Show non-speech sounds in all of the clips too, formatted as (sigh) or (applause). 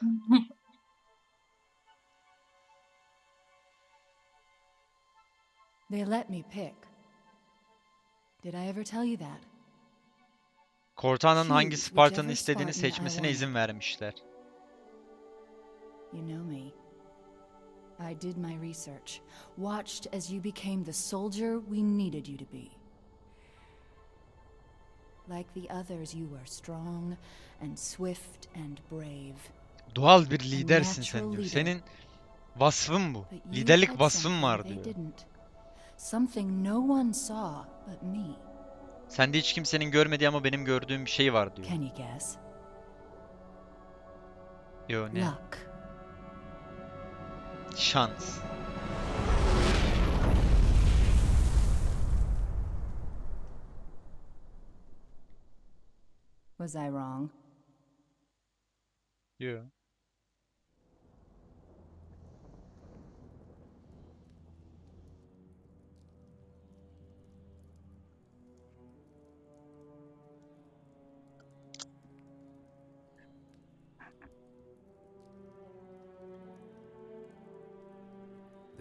(laughs) They let me pick. Did I ever tell you that? Cortana'nın hangi Choose Spartan'ı istediğini seçmesine izin vermişler. You know me. I did my research, watched as you became the soldier we needed you to be. Like the others, you were strong and swift and brave. Doğal bir lidersin sen diyor. Senin vasfın bu. Liderlik vasfın var diyor. Sende hiç kimsenin görmediği ama benim gördüğüm bir şey var diyor. Yo ne? Luck. Şans. Was I wrong? Yo.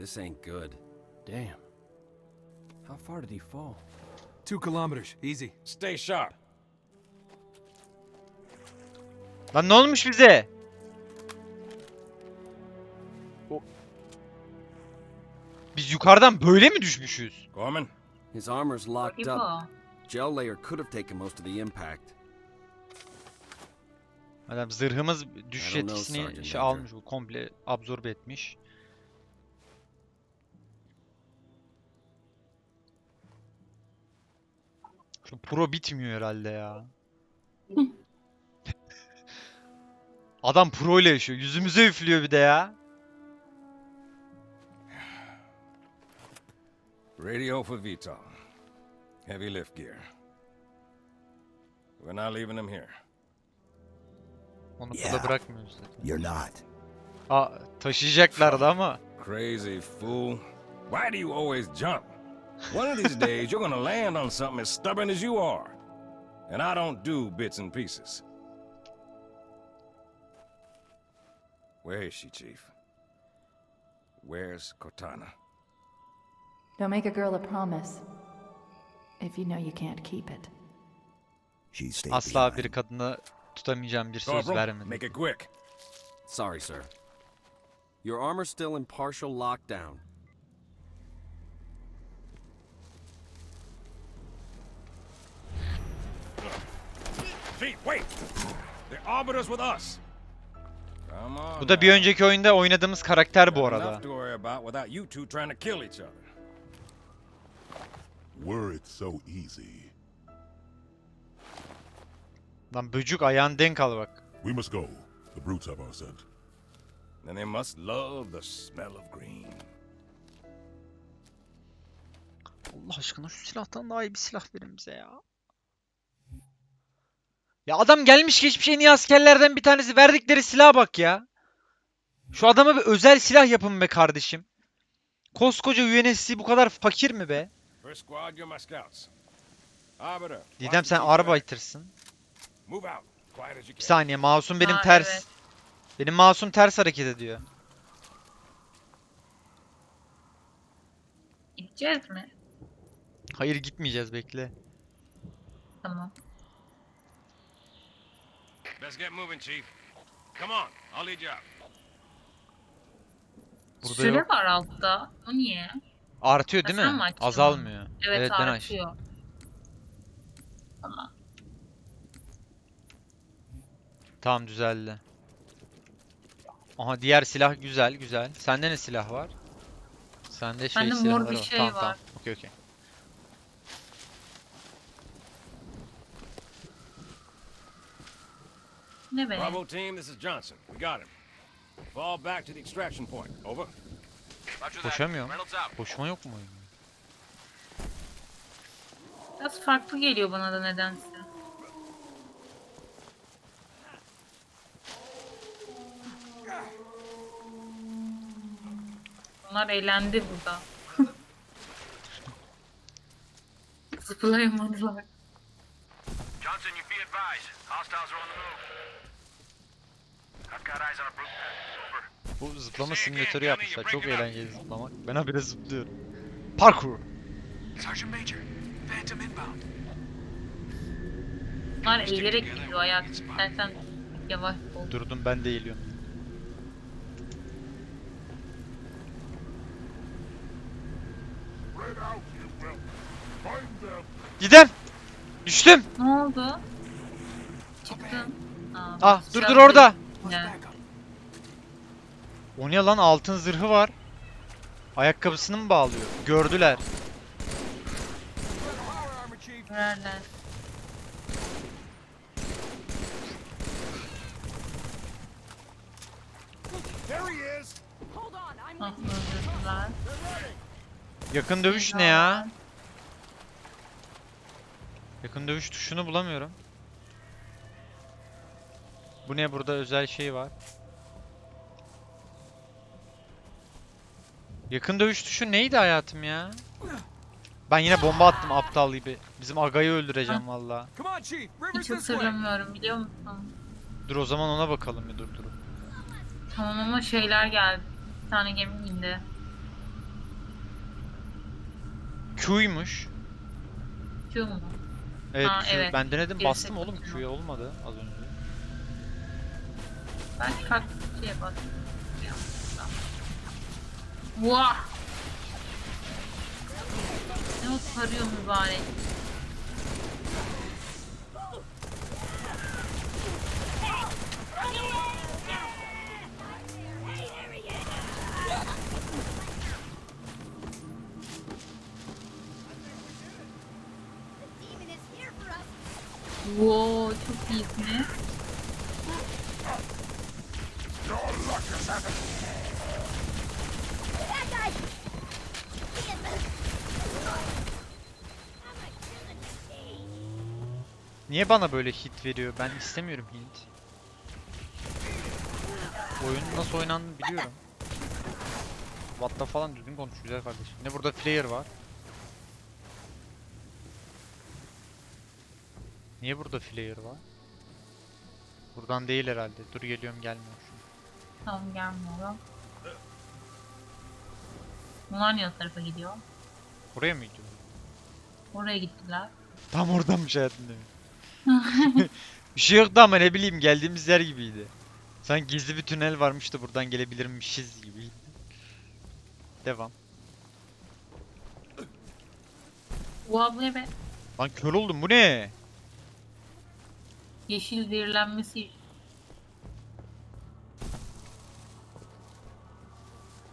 This ain't good. Damn. How far did he fall? Two kilometers. Easy. Stay sharp. Lan ne olmuş bize? O- Biz yukarıdan böyle mi düşmüşüz? Gorman, His armor's locked up. Gel layer could have taken most of the impact. Adam zırhımız düşüş etkisini şey almış bu komple absorbe etmiş. Şu pro bitmiyor herhalde ya. (laughs) Adam pro ile yaşıyor. Yüzümüze üflüyor bir de ya. radio for Vital. Heavy lift gear. We're not leaving him here. Onu burada Yeah. bırakmıyoruz zaten. You're not. Aa, taşıyacaklardı ama. Crazy fool. Why do you always jump? One of these days, you're gonna land on something as stubborn as you are. And I don't do bits and pieces. Where is she, Chief? Where's Cortana? Don't make a girl a promise if you know you can't keep it. She stayed Asla behind. bir kadına tutamayacağım bir söz Corporal, vermedim. make it quick. Sorry, sir. Your armor's still in partial lockdown. Chief, wait! The Arbiter's with us! Come on Bu da bir önceki oyunda oynadığımız karakter bu arada. Enough to worry about without you two trying to kill each other. Were it so easy. Lan böcük ayağın denk al bak. We must go. The brutes have our scent. Then they must love the smell of green. Allah aşkına şu silahtan daha iyi bir silah verin bize ya. Ya adam gelmiş geçmiş en iyi askerlerden bir tanesi verdikleri silaha bak ya. Şu adama bir özel silah yapın be kardeşim. Koskoca UNSC bu kadar fakir mi be? Didem sen. Arbiter'sın. Bir saniye masum benim Aa, ters. evet. Benim masum ters hareket ediyor. Gideceğiz mi? Hayır gitmeyeceğiz bekle. Tamam. Let's get moving, Chief. Come on, I'll lead you out. Burada Süre yok. var altta. O niye? Artıyor değil sen mi mi? açtın Azalmıyor. Evet, Evet, ben artıyor. Tamam. Tamam düzeldi. Aha diğer silah güzel güzel. Sende ne silah var? Sende şey Bende mor silahları bir var. şey tamam, var. Tamam. Okey okey. Ne be? Bravo team, this is Johnson. We got him. Fall back to the extraction point. Over. Koşamıyorum. Koşma yok mu? Biraz farklı geliyor bana da nedense. Bunlar eğlendi burada. (laughs) Zıplayamadılar. Johnson, you be advised. Hostiles are on the move. Bu zıplama simülatörü yapmışlar. Çok eğlenceli zıplamak. Ben habire zıplıyorum. Parkour. Bunlar eğilerek gidiyor ayak. İstersen yavaş ol. Durdum ben de eğiliyorum. Gidem. Düştüm. Ne oldu? Çıktın. Aa, Ah dur dur orada. Ne? O ne lan altın zırhı var. Ayakkabısını mı bağlıyor? Gördüler. Nerede? Öldürdüler. Yakın dövüş ne ya? Yakın dövüş tuşunu bulamıyorum. Bu ne burada özel şey var. Yakın dövüş tuşu neydi hayatım ya? Ben yine bomba attım aptal gibi. Bizim Aga'yı öldüreceğim valla. Chief. River's Hiç hatırlamıyorum biliyor musun? Dur o zaman ona bakalım bir dur dur. Tamam ama şeyler geldi. Bir tane gemi indi. Q'ymuş. Q mu? Evet, Ha, Q. evet. ben denedim Birisi bastım oğlum. Q'ya olmadı az önce. Belki farklı bir şeye bak. Vah! Ne o tarıyor mübarek. Wow, çok iyisiniz. Niye bana böyle hit veriyor? Ben istemiyorum hit. Oyun nasıl oynandığını biliyorum. What the falan düzgün konuş güzel kardeşim. Ne burada player var? Niye burada player var? Buradan değil herhalde. Dur geliyorum gelmiyor şu. Tamam gelmiyorum. Bunlar niye o tarafa gidiyor? Oraya mı gidiyor? Oraya gittiler. Tam oradanmış hayatım demin. (laughs) bir şey yoktu ama ne bileyim geldiğimiz yer gibiydi. Sanki gizli bir tünel varmış da buradan gelebilirmişiz gibiydi. Devam. Bu abla be. Lan kör oldum bu ne? Yeşil zehirlenmesi.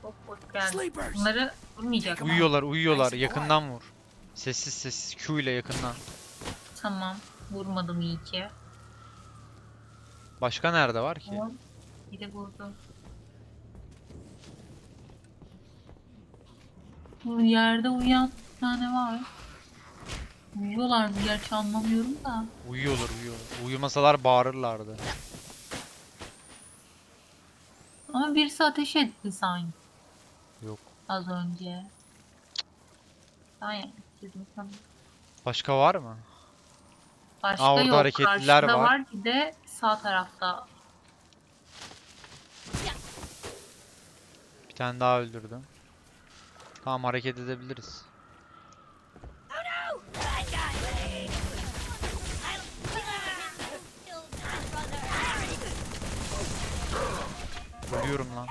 Hop hoş geldin. Bunları vurmayacak. Uyuyorlar uyuyorlar yakından vur. Sessiz sessiz Q ile yakından. Tamam. Vurmadım iyi ki. Başka nerede var ki? Tamam. Bir de vurdum. Bu yerde uyuyan bir tane var. Uyuyorlar mı? Gerçi anlamıyorum da. Uyuyorlar uyuyorlar. Uyumasalar bağırırlardı. Ama birisi ateş etti sanki Yok. az önce. Sanırım. Başka var mı? Başka Aa, orada yok. hareketliler Karşıda var. var. Bir de sağ tarafta. Bir tane daha öldürdüm. Tamam hareket edebiliriz. Ölüyorum lan.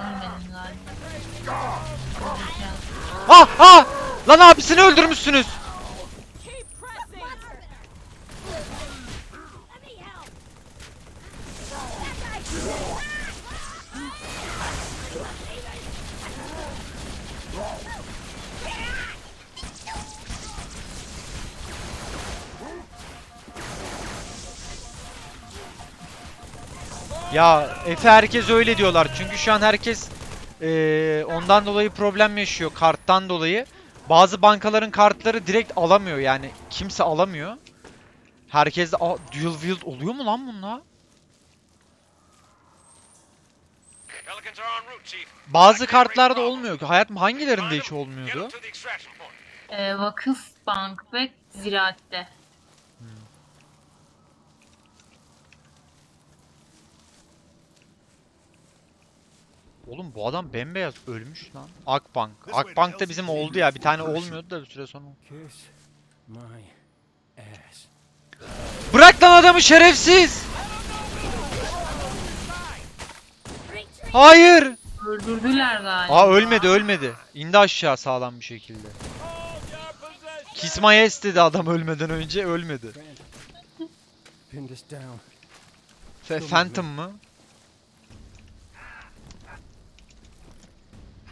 Ölmedim galiba. Ah ah! Lan abisini öldürmüşsünüz. Ya Efe herkes öyle diyorlar. Çünkü şu an herkes eee, ondan dolayı problem yaşıyor karttan dolayı. Bazı bankaların kartları direkt alamıyor yani kimse alamıyor. Herkes de "Aa, dual wield oluyor mu lan Chief. Bazı kartlarda olmuyor. Hayatım hangilerinde hiç olmuyordu? Ee, vakıf bank ve ziraatte. Oğlum bu adam bembeyaz ölmüş lan. Akbank. Akbank'ta bizim oldu ya. Bir tane olmuyordu da bir süre sonra. Bırak lan adamı şerefsiz. Hayır. Öldürdüler galiba. Aa ölmedi ölmedi. İndi aşağı sağlam bir şekilde. Kiss my ass dedi adam ölmeden önce ölmedi. Phantom mı?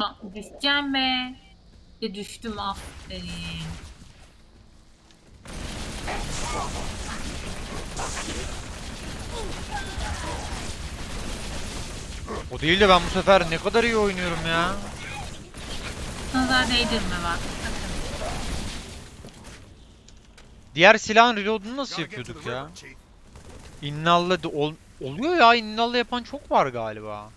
Ha, düşeceğim be. Ya düştüm aferin. O değil de ben bu sefer ne kadar iyi oynuyorum ya. Nazar değdirme bak. Diğer silahın reload'unu nasıl yapıyorduk ya? İnnalla ol- oluyor ya innalla yapan çok var galiba.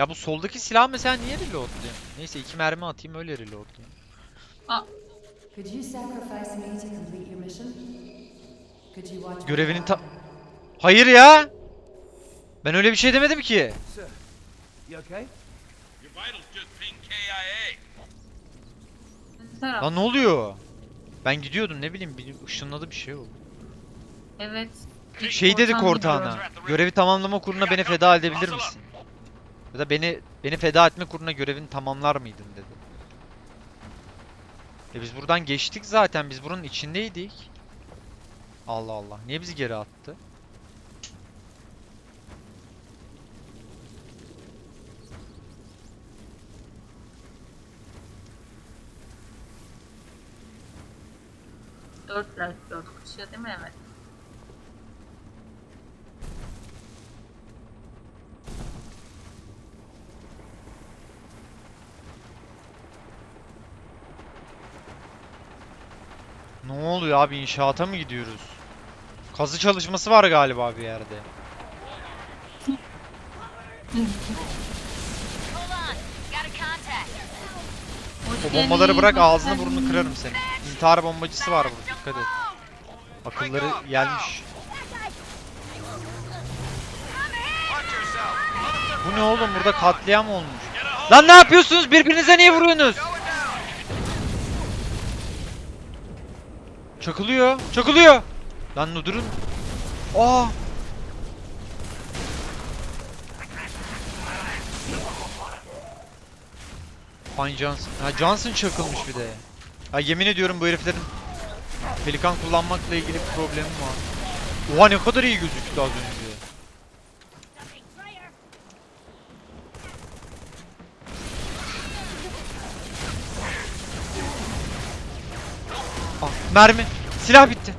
Ya bu soldaki silah mesela niye reloadluyor? Neyse iki mermi atayım öyle reloadlayayım. Aa, Görevinin ta... Hayır ya! Ben öyle bir şey demedim ki. Lan ne oluyor? Ben gidiyordum ne bileyim bir ışınladı bir şey oldu. Evet. Şey ortağına. gidiyor. Görevi tamamlama kuruna beni feda edebilir misin? Ya da beni beni feda etme kuruna görevini tamamlar mıydın dedi. E biz buradan geçtik zaten. Biz buranın içindeydik. Allah Allah. Niye bizi geri attı? Dört dört kuşuyor değil mi? Evet. Ne oluyor abi inşaata mı gidiyoruz? Kazı çalışması var galiba bir yerde. O bombaları bırak ağzını burnunu kırarım senin. İntihar bombacısı var burada dikkat et. Akılları gelmiş. Bu ne oğlum burada katliam olmuş. Lan ne yapıyorsunuz birbirinize niye vuruyorsunuz? Çakılıyor. Çakılıyor. Lan ne durun. Aa. Fine Johnson. Ha Johnson çakılmış bir de. Ha yemin ediyorum bu heriflerin pelikan kullanmakla ilgili bir problemi var. Oha ne kadar iyi gözüktü az önce. Ah mermi. Silah bitti.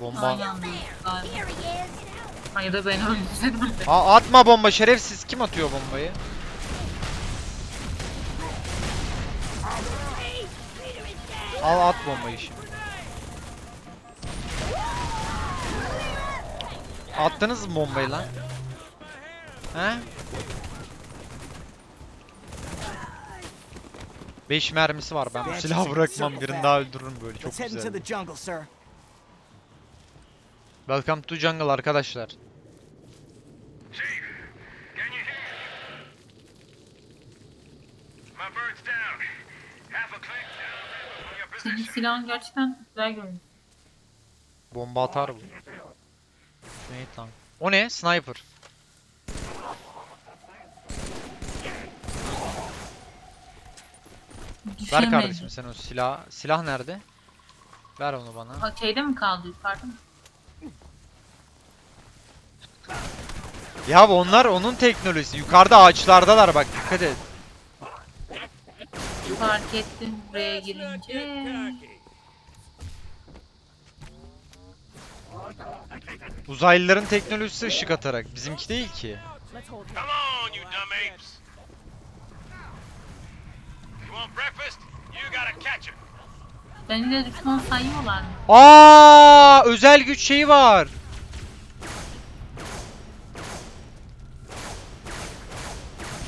Bomba. Hayır da ben. (laughs) Aa, atma bomba şerefsiz. Kim atıyor bombayı? Al at bombayı şimdi. Attınız mı bombayı lan? He? 5 mermisi var ben bu silahı bırakmam birini daha öldürürüm böyle çok güzel. Welcome to jungle arkadaşlar. Senin silahın gerçekten güzel görünüyor. Bomba atar bu. Ne lan? O ne? Sniper. Ver kardeşim sen o silah. Silah nerede? Ver onu bana. Aa, Şeyde mi kaldı yukarıda mı? Ya onlar onun teknolojisi. Yukarıda ağaçlardalar bak dikkat et. Fark ettim buraya girince. Uzaylıların teknolojisi ışık atarak. Bizimki değil ki. Come on, you dumb apes. Beni de düşman sayıyorlar mı? Aa, özel güç şeyi var.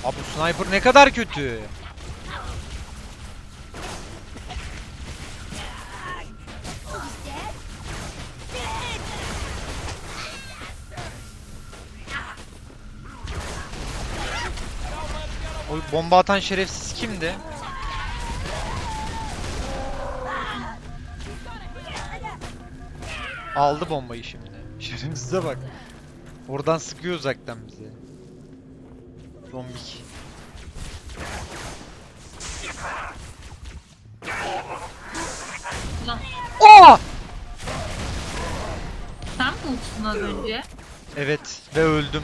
Abi bu sniper ne kadar kötü. O bomba atan şerefsiz kimdi? Aldı bombayı şimdi. Şerefsize bak. Oradan sıkıyor uzaktan bize. Zombik. Ulan Aa! sen mi uçtun az önce? Evet ve öldüm.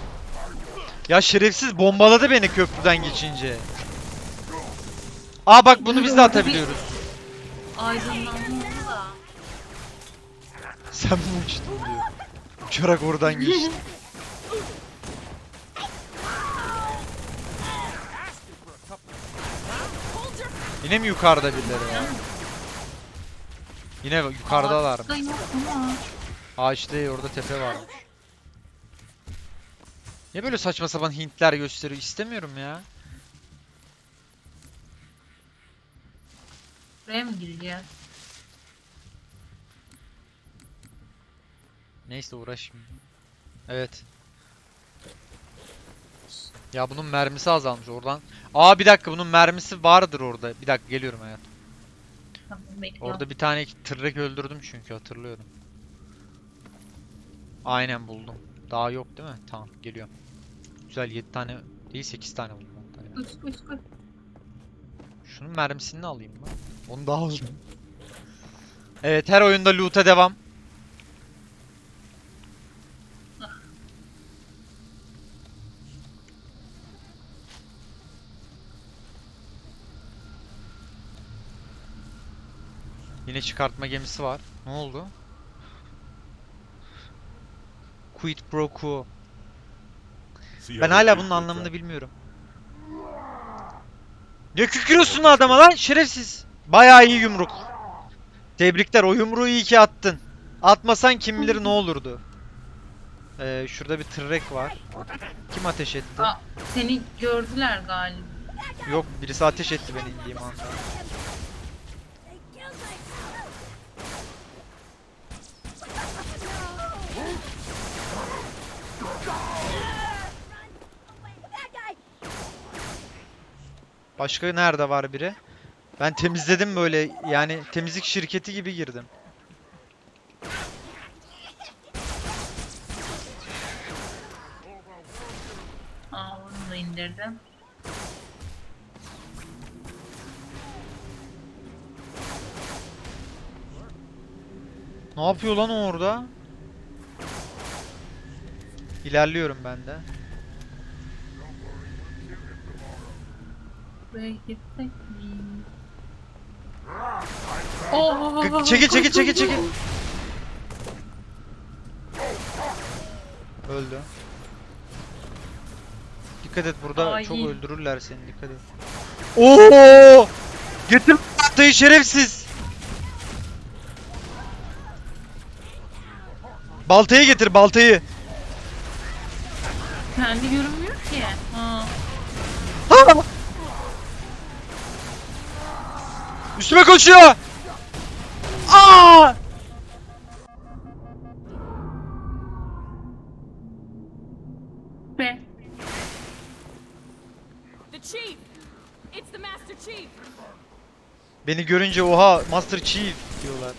Ya şerefsiz bombaladı beni köprüden geçince. Aa bak bunu biz de atabiliyoruz. Da. Sen mi uçtun diyor. Uçarak oradan geçti. Yine mi yukarıda birileri ya? Yine yukarıdalar. Ağaçta yok ama. Ağaçta orada tepe varmış. Niye böyle saçma sapan hintler gösteriyor? İstemiyorum ya. Buraya mı gireceğiz? Neyse uğraşmayayım. Evet. Ya bunun mermisi azalmış oradan. Aa bir dakika bunun mermisi vardır orada. Bir dakika geliyorum. Tamam bekliyorum. Orada bir tane tırrek öldürdüm çünkü hatırlıyorum. Aynen buldum. Daha yok değil mi? Tamam geliyorum. Güzel 7 tane değil 8 tane buldum hatta ya. Koş koş koş. Şunun mermisini alayım mı? Onu daha aldım. Evet her oyunda loot'a devam. Yine çıkartma gemisi var. Ne oldu? Quo. See Ben hala bunun treat anlamını bilmiyorum. Ne kükürüyorsun adama lan şerefsiz. Bayağı iyi yumruk. Tebrikler o yumruğu iyi ki attın. Atmasan kim bilir ne olurdu. Ee, şurada bir tırrek var. Kim ateş etti? Aa, seni gördüler galiba. Yok birisi ateş etti beni indiğim anda. Başka nerede var biri? Ben temizledim böyle yani temizlik şirketi gibi girdim. Aa onu da indirdim. Ne yapıyor lan o orada? İlerliyorum ben de. Buraya gitsek G- çekil çekil çekil çekil. Öldü. Dikkat et burada Ay. çok öldürürler seni dikkat et. Oo! Getir baltayı şerefsiz. Baltayı getir baltayı. Kendi görünmüyor Üstüme koşuyor. Aa! Be. The chief! It's the Master Chief! Beni görünce oha Master Chief diyorlar.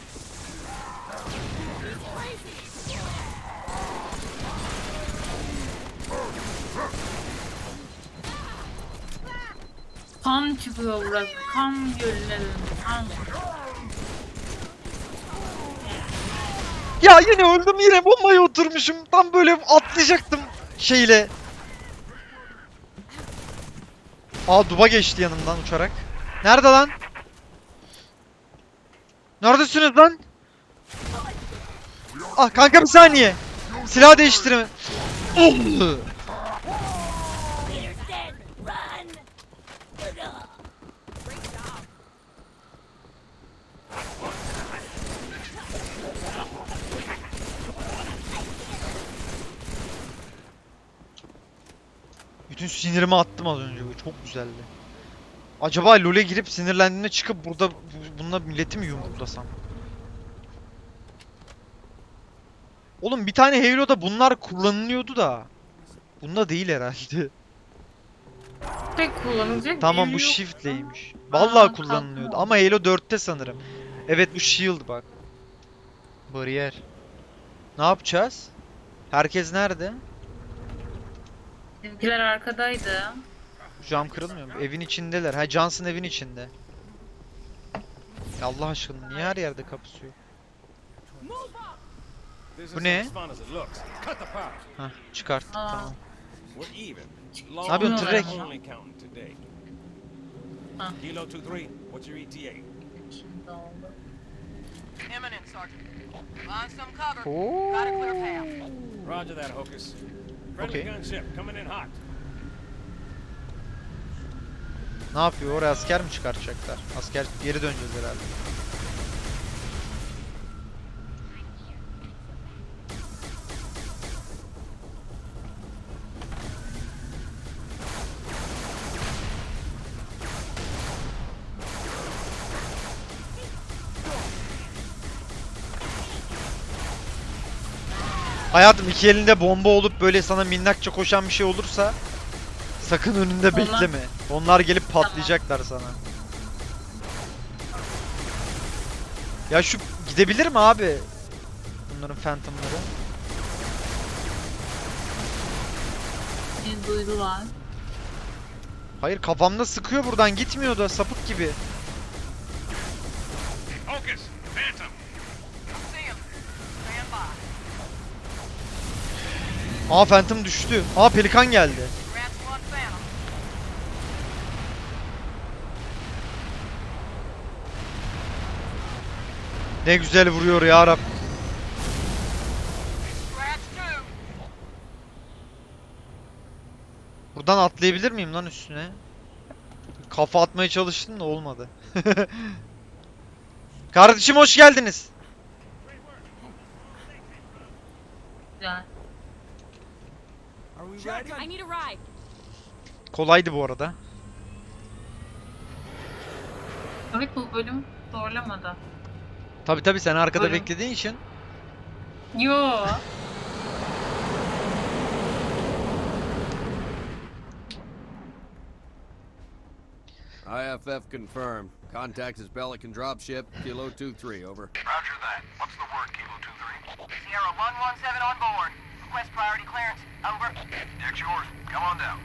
Ya yine öldüm yine bombaya oturmuşum. Tam böyle atlayacaktım şeyle. Aa duba geçti yanımdan uçarak. Nerede lan? Neredesiniz lan? Ah kanka bir saniye. Silah değiştirme. Bütün sinirimi attım az önce. Bu çok güzeldi. Acaba LoL'e girip sinirlendiğimde çıkıp burada bu- bununla milleti mi yumruklasam? Oğlum bir tane Halo'da bunlar kullanılıyordu da. Bunda değil herhalde. Tek kullanılacak Tamam bu shiftleymiş. Vallahi Aa, kullanılıyordu ama Halo 4'te sanırım. Evet bu shield bak. Bariyer. Ne yapacağız? Herkes nerede? Bizimkiler arkadaydı. Cam kırılmıyor mu? Evin içindeler. Ha Johnson evin içinde. Ya Allah aşkına niye her yerde kapısı yok? This Bu ne? Hah çıkarttık Aa. tamam. Ne yapıyorsun Trek? Kilo 2-3, what's your ETA? Şimdi oldu. Imminent, Sergeant. Find some cover. Oo. Got a clear path. Roger that, Hocus. Hot. Ne yapıyor? Oraya asker mi çıkartacaklar? Asker geri döneceğiz herhalde. Hayatım iki elinde bomba olup böyle sana minnakça koşan bir şey olursa sakın önünde Onlar- bekleme. Onlar gelip patlayacaklar sana. Ya şu gidebilir mi abi? Bunların Phantom'ları. Beni duydular. Hayır kafamda sıkıyor buradan gitmiyor da sapık gibi. Hocus, Phantom. Aa Phantom düştü. Aa Pelikan geldi. Ne güzel vuruyor ya Rab. Buradan atlayabilir miyim lan üstüne? Kafa atmaya çalıştım da olmadı. (laughs) Kardeşim hoş geldiniz. Güzel. I need a ride. Kolaydı bu arada. Evet bu bölüm zorlamadı. Tabi tabi sen arkada Buyurun. beklediğin için. Yo. IFF confirmed. Contact is Pelican dropship, Kilo 2-3, over. Roger that. What's the word, Kilo 2-3? Sierra 117 on board. Request priority clearance. Over. Deck's yours. Come on down.